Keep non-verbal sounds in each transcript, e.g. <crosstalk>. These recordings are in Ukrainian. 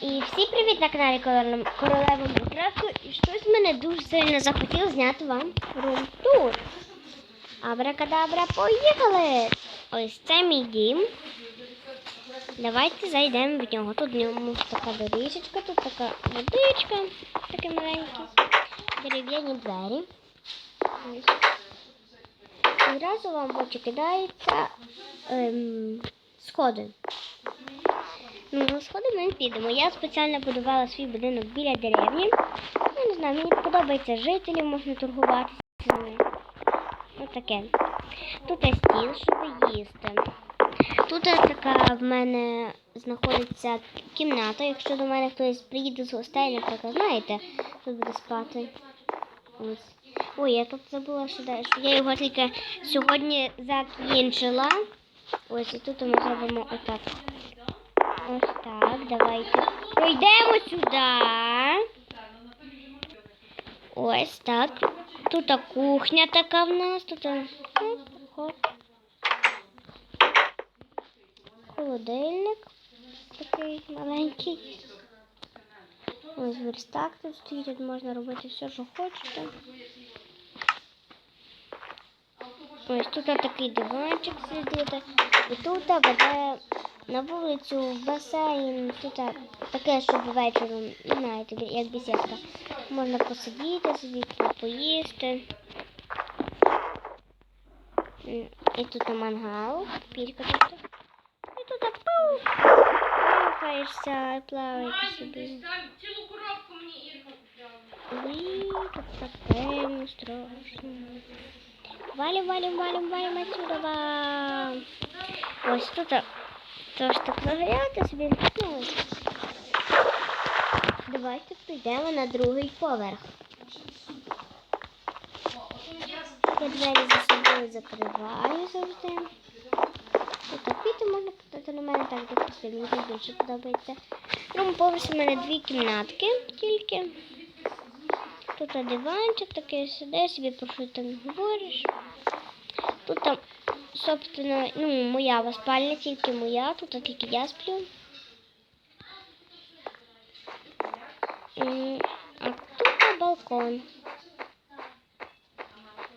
І всі привіт на каналі Королева Майнкрафту. І щось мене дуже сильно захотіло зняти вам рум-тур. Абракадабра, поїхали! Ось це мій дім. Давайте зайдемо в нього. Тут в ньому така доріжечка, тут така водичка, таке маленьке, дерев'яні двері. Ось. І Одразу вам очі ем, сходи. Ну, на сходи ми підемо. Я спеціально будувала свій будинок біля деревні. Я не знаю, мені подобається жителі, можна торгуватися з ними. Ось таке. Тут є стіл, щоб їсти. Тут така в мене знаходиться кімната. Якщо до мене хтось приїде з гостей, наприклад, знаєте, тут буде спати. Ось. Ой, я тут забула, що, що я його тільки сьогодні закінчила. Ось і тут ми зробимо отак. Ось так, давайте. Пройдемо сюди. Ось так. Тут кухня така в нас. Тут холодильник такий маленький. Ось верстак тут стоїть, тут можна робити все, що хочете. Ось тут такий диванчик сидіти. І тут веде на вулицю в басейн. Тут таке, щоб вечором, не знаєте, як бесідка. Можна посидіти собі, поїсти. І тут мангал, пірка тут. І тут пау, рухаєшся, плаваєте собі. Цілу коробку мені Ірка купляла. Тут так темно, страшно. Валим, валим, валим, валим отсюда. Ось тут тож так виглядати собі. Ну. Давайте прийдемо на другий поверх. Я двері за собою закриваю завжди. Тут квіти можна катати на мене так допустим, мені більше подобається. Другому поверсі в мене дві кімнатки тільки. Тут диванчик такий сиди, собі про що там говориш. Тут там, собственно, ну, моя спальня, тільки моя, тут тільки я сплю. А тут балкон.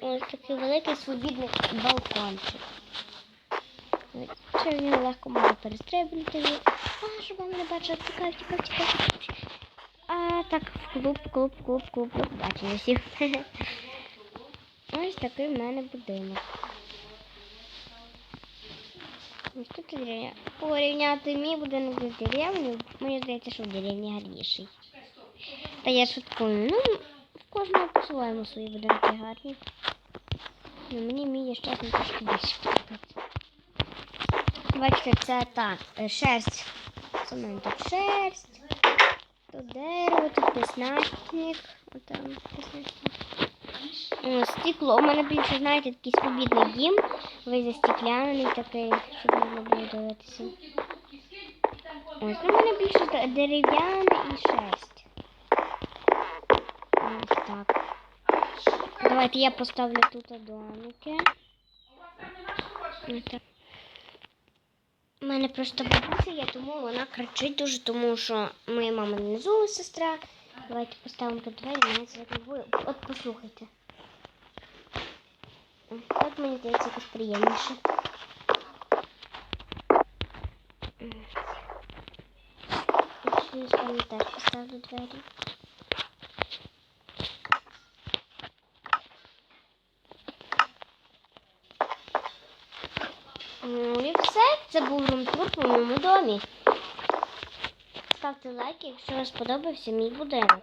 Ось такий великий свобідний балкончик. Через нього легко можна перестрибнути. А, щоб вам не бачили, тікав, тікав, тікав. А так, в клуб, клуб, клуб, клуб, клуб. Бачили всіх. <laughs> Ось такий в мене будинок. Ось тут деревня. Порівняти мій будинок з деревнею, мені здається, що в деревні гарніший. Та я шуткую. Ну, в кожного по-своєму свої будинки гарні. Ну, мені мій, якщо чесно, трошки більше подобається. Бачите, це так, е, шерсть. Це в мене тут шерсть. Тут дерево, тут піснатник. Отам піснатник. О, стекло. У мене більше, знаєте, такий свобідний дім. Весь застекляний такий, щоб можна було дивитися. Ось, ну, у мене більше де- дерев'яне і шерсть. Ось так. Давайте я поставлю тут домики. Ось. У мене просто бабуся є, тому вона кричить дуже, тому що моя мама внизу сестра. Давайте поставимо тут двері, сьогодні буде. От послухайте. Так мені здається якось приємніше. Я теж поставлю двері. Ну і все. Це був румтур по моєму домі. Ставте лайки, якщо вам сподобався мій будинок.